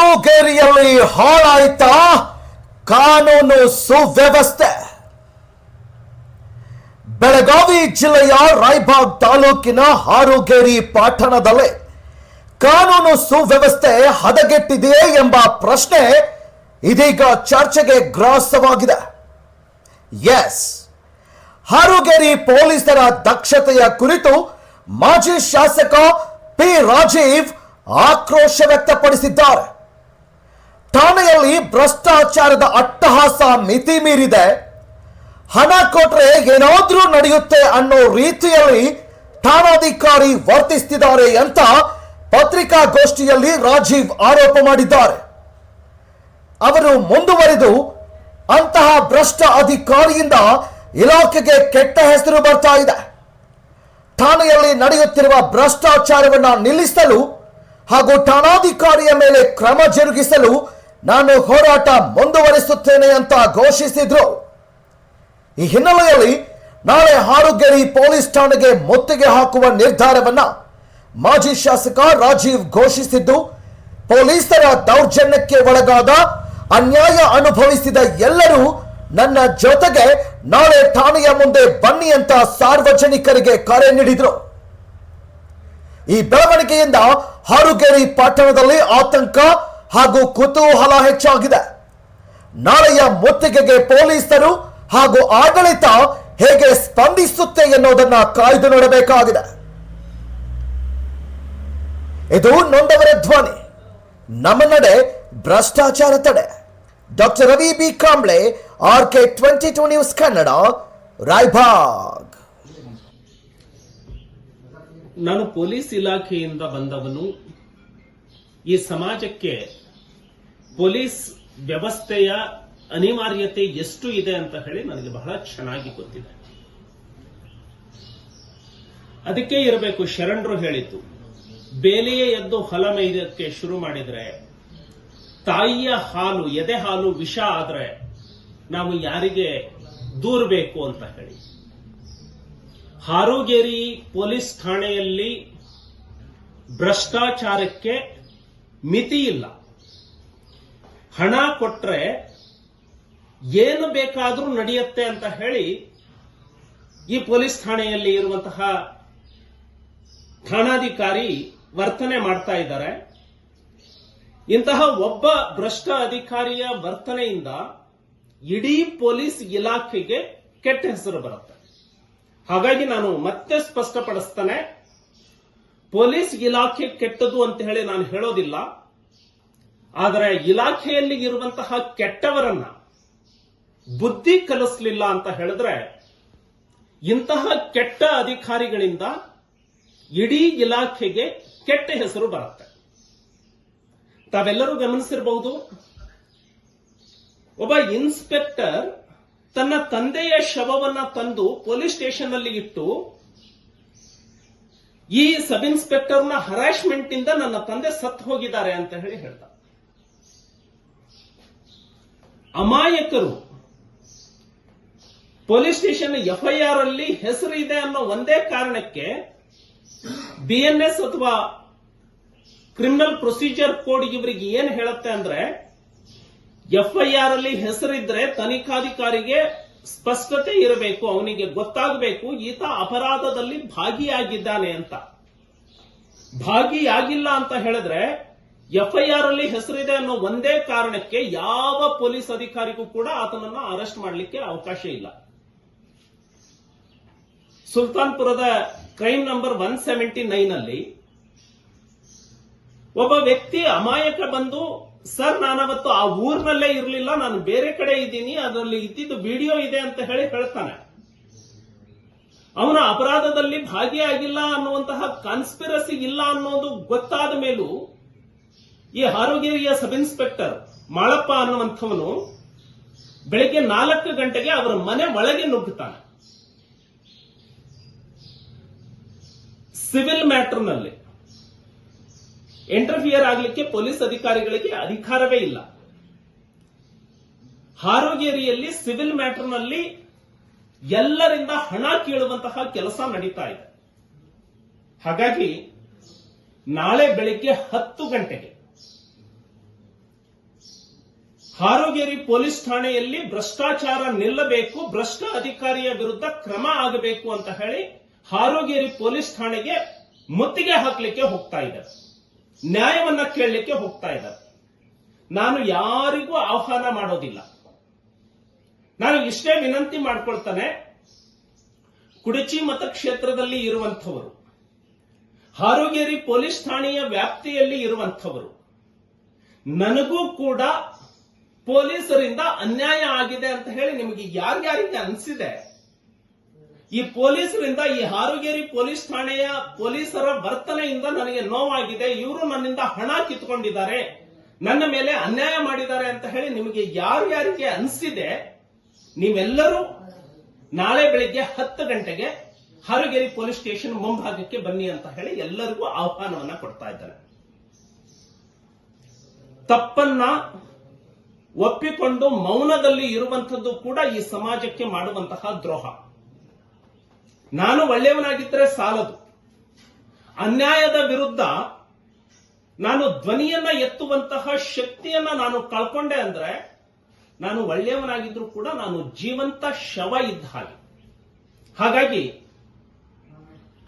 ಹಾರೋಗೇರಿಯಲ್ಲಿ ಹಾಳಾಯ್ತ ಕಾನೂನು ಸುವ್ಯವಸ್ಥೆ? ಬೆಳಗಾವಿ ಜಿಲ್ಲೆಯ ರಾಯಬಾಗ್ ತಾಲೂಕಿನ ಹಾರುಗೇರಿ ಪಟ್ಟಣದಲ್ಲಿ ಕಾನೂನು ಸುವ್ಯವಸ್ಥೆ ಹದಗೆಟ್ಟಿದೆಯೇ ಎಂಬ ಪ್ರಶ್ನೆ ಇದೀಗ ಚರ್ಚೆಗೆ ಗ್ರಾಸವಾಗಿದೆ. ಎಸ್, ಹಾರುಗೇರಿ ಪೊಲೀಸರ ದಕ್ಷತೆಯ ಕುರಿತು ಮಾಜಿ ಶಾಸಕ ಪಿ ರಾಜೀವ್ ಆಕ್ರೋಶ ವ್ಯಕ್ತಪಡಿಸಿದ್ದಾರೆ. ಠಾಣೆಯಲ್ಲಿ ಭ್ರಷ್ಟಾಚಾರದ ಅಟ್ಟಹಾಸ ಮಿತಿ ಮೀರಿದೆ. ಹಣ ಕೊಟ್ರೆ ಏನಾದ್ರೂ ನಡೆಯುತ್ತೆ ಅನ್ನೋ ರೀತಿಯಲ್ಲಿ ಠಾಣಾಧಿಕಾರಿ ವರ್ತಿಸ್ತಿದ್ದಾರೆ ಅಂತ ಪತ್ರಿಕಾಗೋಷ್ಠಿಯಲ್ಲಿ ರಾಜೀವ್ ಆರೋಪ ಮಾಡಿದ್ದಾರೆ. ಅವರು ಮುಂದುವರೆದು, ಅಂತಹ ಭ್ರಷ್ಟ ಅಧಿಕಾರಿಯಿಂದ ಇಲಾಖೆಗೆ ಕೆಟ್ಟ ಹೆಸರು ಬರ್ತಾ ಇದೆ. ಠಾಣೆಯಲ್ಲಿ ನಡೆಯುತ್ತಿರುವ ಭ್ರಷ್ಟಾಚಾರವನ್ನು ನಿಲ್ಲಿಸಲು ಹಾಗೂ ಠಾಣಾಧಿಕಾರಿಯ ಮೇಲೆ ಕ್ರಮ ಜರುಗಿಸಲು ನಾನು ಹೋರಾಟ ಮುಂದುವರಿಸುತ್ತೇನೆ ಅಂತ ಘೋಷಿಸಿದ್ರು. ಈ ಹಿನ್ನೆಲೆಯಲ್ಲಿ ನಾಳೆ ಹಾರುಗೇರಿ ಪೊಲೀಸ್ ಠಾಣೆಗೆ ಮುತ್ತಿಗೆ ಹಾಕುವ ನಿರ್ಧಾರವನ್ನ ಮಾಜಿ ಶಾಸಕ ರಾಜೀವ್ ಘೋಷಿಸಿದ್ದು, ಪೊಲೀಸರ ದೌರ್ಜನ್ಯಕ್ಕೆ ಒಳಗಾದ ಅನ್ಯಾಯ ಅನುಭವಿಸಿದ ಎಲ್ಲರೂ ನನ್ನ ಜೊತೆಗೆ ನಾಳೆ ಠಾಣೆಯ ಮುಂದೆ ಬನ್ನಿ ಅಂತ ಸಾರ್ವಜನಿಕರಿಗೆ ಕರೆ ನೀಡಿದ್ರು. ಈ ಬೆಳವಣಿಗೆಯಿಂದ ಹಾರುಗೇರಿ ಪಟ್ಟಣದಲ್ಲಿ ಆತಂಕ ಹಾಗೂ ಕುತೂಹಲ ಹೆಚ್ಚಾಗಿದೆ. ನಾಳೆಯ ಮುತ್ತಿಗೆಗೆ ಪೊಲೀಸರು ಹಾಗೂ ಆಡಳಿತ ಹೇಗೆ ಸ್ಪಂದಿಸುತ್ತೆ ಎನ್ನುವುದನ್ನು ಕಾಯ್ದು ನೋಡಬೇಕಾಗಿದೆ. ಇದು ನೊಂದವರ ಧ್ವನಿ. ನಮ್ಮ ನಡೆ ಭ್ರಷ್ಟಾಚಾರ ತಡೆ. Doctor Ravi B. Kamble R K twenty two news Kannada, Raibag. ನಾನು ಪೊಲೀಸ್ ಇಲಾಖೆಯಿಂದ ಬಂದವನು. ಈ ಸಮಾಜಕ್ಕೆ ಪೊಲೀಸ್ ವ್ಯವಸ್ಥೆಯ ಅನಿವಾರ್ಯತೆ ಎಷ್ಟು ಇದೆ ಅಂತ ಹೇಳಿ ನನಗೆ ಬಹಳ ಚೆನ್ನಾಗಿ ಗೊತ್ತಿದೆ. ಅದಕ್ಕೆ ಇರಬೇಕು, ಶರಣರು ಹೇಳಿದ್ದು, ಬೇಲಿಯೇ ಎದ್ದು ಹೊಲ ಮೇಯ್ದಕ್ಕೆ ಶುರು ಮಾಡಿದ್ರೆ, ತಾಯಿಯ ಹಾಲು, ಎದೆ ಹಾಲು ವಿಷ ಆದ್ರೆ ನಾವು ಯಾರಿಗೆ ದೂರಬೇಕು ಅಂತ ಹೇಳಿ. ಹಾರೋಗೇರಿ ಪೊಲೀಸ್ ಠಾಣೆಯಲ್ಲಿ ಭ್ರಷ್ಟಾಚಾರಕ್ಕೆ ಮಿತಿ ಇಲ್ಲ. ಹಣ ಕೊಟ್ರೆ ಏನು ಬೇಕಾದರೂ ನಡೆಯುತ್ತೆ ಅಂತ ಹೇಳಿ ಈ ಪೊಲೀಸ್ ಠಾಣೆಯಲ್ಲಿ ಇರುವಂತಹ ಠಾಣಾಧಿಕಾರಿ ವರ್ತನೆ ಮಾಡ್ತಾ ಇದ್ದಾರೆ. ಇಂತಹ ಒಬ್ಬ ಭ್ರಷ್ಟ ಅಧಿಕಾರಿಯ ವರ್ತನೆಯಿಂದ ಇಡೀ ಪೊಲೀಸ್ ಇಲಾಖೆಗೆ ಕೆಟ್ಟ ಹೆಸರು ಬರುತ್ತೆ. ಹಾಗಾಗಿ ನಾನು ಮತ್ತೆ ಸ್ಪಷ್ಟಪಡಿಸ್ತೇನೆ, ಪೊಲೀಸ್ ಇಲಾಖೆ ಕೆಟ್ಟದು ಅಂತ ಹೇಳಿ ನಾನು ಹೇಳೋದಿಲ್ಲ. ಆದರೆ ಇಲಾಖೆಯಲ್ಲಿ ಇರುವಂತಹ ಕೆಟ್ಟವರನ್ನ ಬುದ್ಧಿ ಕಲಿಸ್ಲಿಲ್ಲ ಅಂತ ಹೇಳಿದ್ರೆ ಇಂತಹ ಕೆಟ್ಟ ಅಧಿಕಾರಿಗಳಿಂದ ಇಡೀ ಇಲಾಖೆಗೆ ಕೆಟ್ಟ ಹೆಸರು ಬರುತ್ತೆ. ತಾವೆಲ್ಲರೂ ಗಮನಿಸಿರಬಹುದು ಒಬ್ಬ ಇನ್ಸ್ಪೆಕ್ಟರ್ ತನ್ನ ತಂದೆಯ ಶವವನ್ನ ತಂದು ಪೊಲೀಸ್ ಸ್ಟೇಷನ್ ಅಲ್ಲಿ ಇಟ್ಟು ಈ ಸಬ್ ಇನ್ಸ್ಪೆಕ್ಟರ್ನ ಹರಾಸ್ಮೆಂಟ್ ಇಂದ ನನ್ನ ತಂದೆ ಸತ್ತು ಹೋಗಿದ್ದಾರೆ ಅಂತ ಹೇಳಿ ಹೇಳ್ದ. ಅಮಾಯಕರು. ಪೊಲೀಸ್ ಸ್ಟೇಷನ್ ಎಫ್ಐಆರ್ ಅಲ್ಲಿ ಹೆಸರು ಇದೆ ಅನ್ನೋ ಒಂದೇ ಕಾರಣಕ್ಕೆ ಬಿಎನ್ಎಸ್ ಅಥವಾ ಕ್ರಿಮಿನಲ್ ಪ್ರೊಸೀಜರ್ ಕೋಡ್ ಇವರಿಗೆ ಏನ್ ಹೇಳುತ್ತೆ ಅಂದ್ರೆ, ಎಫ್ಐಆರ್ ಅಲ್ಲಿ ಹೆಸರಿದ್ರೆ ತನಿಖಾಧಿಕಾರಿಗೆ ಸ್ಪಷ್ಟತೆ ಇರಬೇಕು, ಅವನಿಗೆ ಗೊತ್ತಾಗಬೇಕು, ಈತ ಅಪರಾಧದಲ್ಲಿ ಭಾಗಿಯಾಗಿದ್ದಾನೆ ಅಂತ. ಭಾಗಿಯಾಗಿಲ್ಲ ಅಂತ ಹೇಳಿದ್ರೆ ಎಫ್ಐಆರ್ ಅಲ್ಲಿ ಹೆಸರಿದೆ ಅನ್ನೋ ಒಂದೇ ಕಾರಣಕ್ಕೆ ಯಾವ ಪೊಲೀಸ್ ಅಧಿಕಾರಿಗೂ ಕೂಡ ಆತನನ್ನ ಅರೆಸ್ಟ್ ಮಾಡಲಿಕ್ಕೆ ಅವಕಾಶ ಇಲ್ಲ. ಸುಲ್ತಾನ್ಪುರದ crime number one seventy nine ಅಲ್ಲಿ ಒಬ್ಬ ವ್ಯಕ್ತಿ ಅಮಾಯಕ ಬಂದು, ಸರ್, ನಾನವತ್ತು ಆ ಊರಿನಲ್ಲೇ ಇರಲಿಲ್ಲ, ನಾನು ಬೇರೆ ಕಡೆ ಇದ್ದೀನಿ, ಅದರಲ್ಲಿ ಇದ್ದಿದ್ದು ವಿಡಿಯೋ ಇದೆ ಅಂತ ಹೇಳಿ ಹೇಳ್ತಾನೆ. ಅವನ ಅಪರಾಧದಲ್ಲಿ ಭಾಗಿಯಾಗಿಲ್ಲ ಅನ್ನುವಂತಹ ಕಾನ್ಸ್ಪಿರಸಿ ಇಲ್ಲ ಅನ್ನೋದು ಗೊತ್ತಾದ ಮೇಲೂ ಈ ಆರೋಗ್ಯ ಸಬ್ ಇನ್ಸ್ಪೆಕ್ಟರ್ ಮಾಳಪ್ಪ ಅನ್ನುವಂಥವನು ಬೆಳಿಗ್ಗೆ ನಾಲ್ಕು ಗಂಟೆಗೆ ಅವರ ಮನೆ ಒಳಗೆ ನುಗ್ಗುತ್ತಾನೆ. ಸಿವಿಲ್ ಮ್ಯಾಟರ್ನಲ್ಲಿ ಇಂಟರ್ಫಿಯರ್ ಆಗಲಿಕ್ಕೆ ಪೊಲೀಸ್ ಅಧಿಕಾರಿಗಳಿಗೆ ಅಧಿಕಾರವೇ ಇಲ್ಲ. ಆರೋಗ್ಯರಿಯಲ್ಲಿ ಸಿವಿಲ್ ಮ್ಯಾಟರ್ನಲ್ಲಿ ಎಲ್ಲರಿಂದ ಹಣ ಕೇಳುವಂತಹ ಕೆಲಸ ನಡೀತಾ ಇದೆ. ಹಾಗಾಗಿ ನಾಳೆ ಬೆಳಿಗ್ಗೆ ಹತ್ತು ಗಂಟೆಗೆ ಹಾರೋಗೇರಿ ಪೊಲೀಸ್ ಠಾಣೆಯಲ್ಲಿ ಭ್ರಷ್ಟಾಚಾರ ನಿಲ್ಲಬೇಕು, ಭ್ರಷ್ಟ ಅಧಿಕಾರಿಯ ವಿರುದ್ಧ ಕ್ರಮ ಆಗಬೇಕು ಅಂತ ಹೇಳಿ ಹಾರೋಗೇರಿ ಪೊಲೀಸ್ ಠಾಣೆಗೆ ಮುತ್ತಿಗೆ ಹಾಕಲಿಕ್ಕೆ ಹೋಗ್ತಾ ಇದ್ದಾರೆ. ನ್ಯಾಯವನ್ನ ಕೇಳಲಿಕ್ಕೆ ಹೋಗ್ತಾ ಇದ್ದಾರೆ. ನಾನು ಯಾರಿಗೂ ಆಹ್ವಾನ ಮಾಡೋದಿಲ್ಲ. ನಾನು ಇಷ್ಟೇ ವಿನಂತಿ ಮಾಡ್ಕೊಳ್ತಾನೆ, ಕುಡಚಿ ಮತಕ್ಷೇತ್ರದಲ್ಲಿ ಇರುವಂಥವರು, ಹಾರೋಗೇರಿ ಪೊಲೀಸ್ ಠಾಣೆಯ ವ್ಯಾಪ್ತಿಯಲ್ಲಿ ಇರುವಂಥವರು, ನನಗೂ ಕೂಡ ಪೊಲೀಸರಿಂದ ಅನ್ಯಾಯ ಆಗಿದೆ ಅಂತ ಹೇಳಿ ನಿಮಗೆ ಯಾರ್ಯಾರಿಗೆ ಅನಿಸಿದೆ? ಈ ಪೊಲೀಸರಿಂದ, ಈ ಹಾರುಗೇರಿ ಪೊಲೀಸ್ ಠಾಣೆಯ ಪೊಲೀಸರ ವರ್ತನೆಯಿಂದ ನನಗೆ ನೋವಾಗಿದೆ. ಇವರು ನನ್ನಿಂದ ಹಣ ಕಿತ್ಕೊಂಡಿದ್ದಾರೆ. ನನ್ನ ಮೇಲೆ ಅನ್ಯಾಯ ಮಾಡಿದ್ದಾರೆ ಅಂತ ಹೇಳಿ ನಿಮಗೆ ಯಾರ್ಯಾರಿಗೆ ಅನಿಸಿದೆ? ನೀವೆಲ್ಲರೂ ನಾಳೆ ಬೆಳಿಗ್ಗೆ ಹತ್ತು ಗಂಟೆಗೆ ಹಾರುಗೇರಿ ಪೊಲೀಸ್ ಸ್ಟೇಷನ್ ಮುಂಭಾಗಕ್ಕೆ ಬನ್ನಿ ಅಂತ ಹೇಳಿ ಎಲ್ಲರಿಗೂ ಆಹ್ವಾನವನ್ನ ಕೊಡ್ತಾ ಇದ್ದಾರೆ ತಪ್ಪನ್ನ ಒಪ್ಪಿಕೊಂಡು ಮೌನದಲ್ಲಿ ಇರುವಂತದ್ದು ಕೂಡ ಈ ಸಮಾಜಕ್ಕೆ ಮಾಡುವಂತಹ ದ್ರೋಹ. ನಾನು ಒಳ್ಳೆಯವನಾಗಿದ್ದರೆ ಸಾಲದು. ಅನ್ಯಾಯದ ವಿರುದ್ಧ ನಾನು ಧ್ವನಿಯನ್ನ ಎತ್ತುವಂತಹ ಶಕ್ತಿಯನ್ನ ನಾನು ಕಳ್ಕೊಂಡೆ ಅಂದ್ರೆ ನಾನು ಒಳ್ಳೆಯವನಾಗಿದ್ರು ಕೂಡ ನಾನು ಜೀವಂತ ಶವ ಇದ್ದ ಹಾಗೆ. ಹಾಗಾಗಿ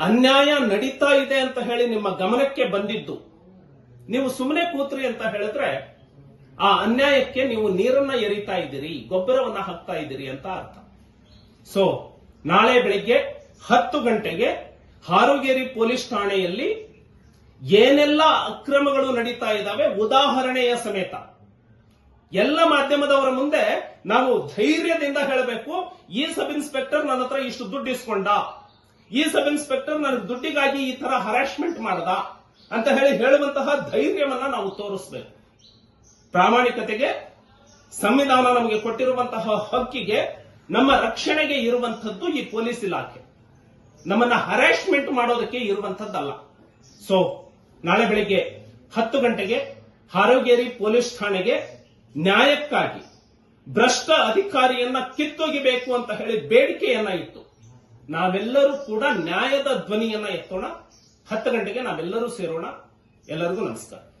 ಅನ್ಯಾಯ ನಡೀತಾ ಇದೆ ಅಂತ ಹೇಳಿ ನಿಮ್ಮ ಗಮನಕ್ಕೆ ಬಂದಿದ್ದು. ನೀವು ಸುಮ್ಮನೆ ಕೂತ್ರಿ ಅಂತ ಹೇಳಿದ್ರೆ ಆ ಅನ್ಯಾಯಕ್ಕೆ ನೀವು ನೀರನ್ನ ಎರಿತಾ ಇದ್ದೀರಿ, ಗೊಬ್ಬರವನ್ನ ಹಾಕ್ತಾ ಇದ್ದೀರಿ ಅಂತ ಅರ್ಥ. ಸೊ ನಾಳೆ ಬೆಳಿಗ್ಗೆ ಹತ್ತು ಗಂಟೆಗೆ ಹಾರುಗೇರಿ ಪೊಲೀಸ್ ಠಾಣೆಯಲ್ಲಿ ಏನೆಲ್ಲ ಅಕ್ರಮಗಳು ನಡೀತಾ ಇದ್ದಾವೆ ಉದಾಹರಣೆಯ ಸಮೇತ. ಎಲ್ಲ ಮಾಧ್ಯಮದವರ ಮುಂದೆ ನಾವು ಧೈರ್ಯದಿಂದ ಹೇಳಬೇಕು, ಈ ಸಬ್ ಇನ್ಸ್ಪೆಕ್ಟರ್ ನನ್ನ ಹತ್ರ ಇಷ್ಟು ದುಡ್ಡು ಇಸ್ಕೊಂಡ. ಈ ಸಬ್ ಇನ್ಸ್ಪೆಕ್ಟರ್ ನನ್ನ ದುಡ್ಡಿಗಾಗಿ ಈ ತರ ಹರಾಸ್ಮೆಂಟ್ ಮಾಡದ ಅಂತ ಹೇಳಿ ಹೇಳುವಂತಹ ಧೈರ್ಯವನ್ನ ನಾವು ತೋರಿಸಬೇಕು. ಪ್ರಾಮಾಣಿಕತೆಗೆ, ಸಂವಿಧಾನ ನಮಗೆ ಕೊಟ್ಟಿರುವಂತಹ ಹಕ್ಕಿಗೆ, ನಮ್ಮ ರಕ್ಷಣೆಗೆ ಇರುವಂತದ್ದು ಈ ಪೊಲೀಸ್ ಇಲಾಖೆ. ನಮ್ಮನ್ನ ಹರಾಸ್ಮೆಂಟ್ ಮಾಡೋದಕ್ಕೆ ಇರುವಂತದ್ದಲ್ಲ ಸೊ ನಾಳೆ ಬೆಳಿಗ್ಗೆ ಹತ್ತು ಗಂಟೆಗೆ ಹಾರೋಗೇರಿ ಪೊಲೀಸ್ ಠಾಣೆಗೆ ನ್ಯಾಯಕ್ಕಾಗಿ ಭ್ರಷ್ಟ ಅಧಿಕಾರಿಯನ್ನ ಕಿತ್ತೊಗಿಬೇಕು ಅಂತ ಹೇಳಿ ಬೇಡಿಕೆಯನ್ನ ಇತ್ತು ನಾವೆಲ್ಲರೂ ಕೂಡ ನ್ಯಾಯದ ಧ್ವನಿಯನ್ನ ಎತ್ತೋಣ. ಹತ್ತು ಗಂಟೆಗೆ ನಾವೆಲ್ಲರೂ ಸೇರೋಣ. ಎಲ್ಲರಿಗೂ ನಮಸ್ಕಾರ.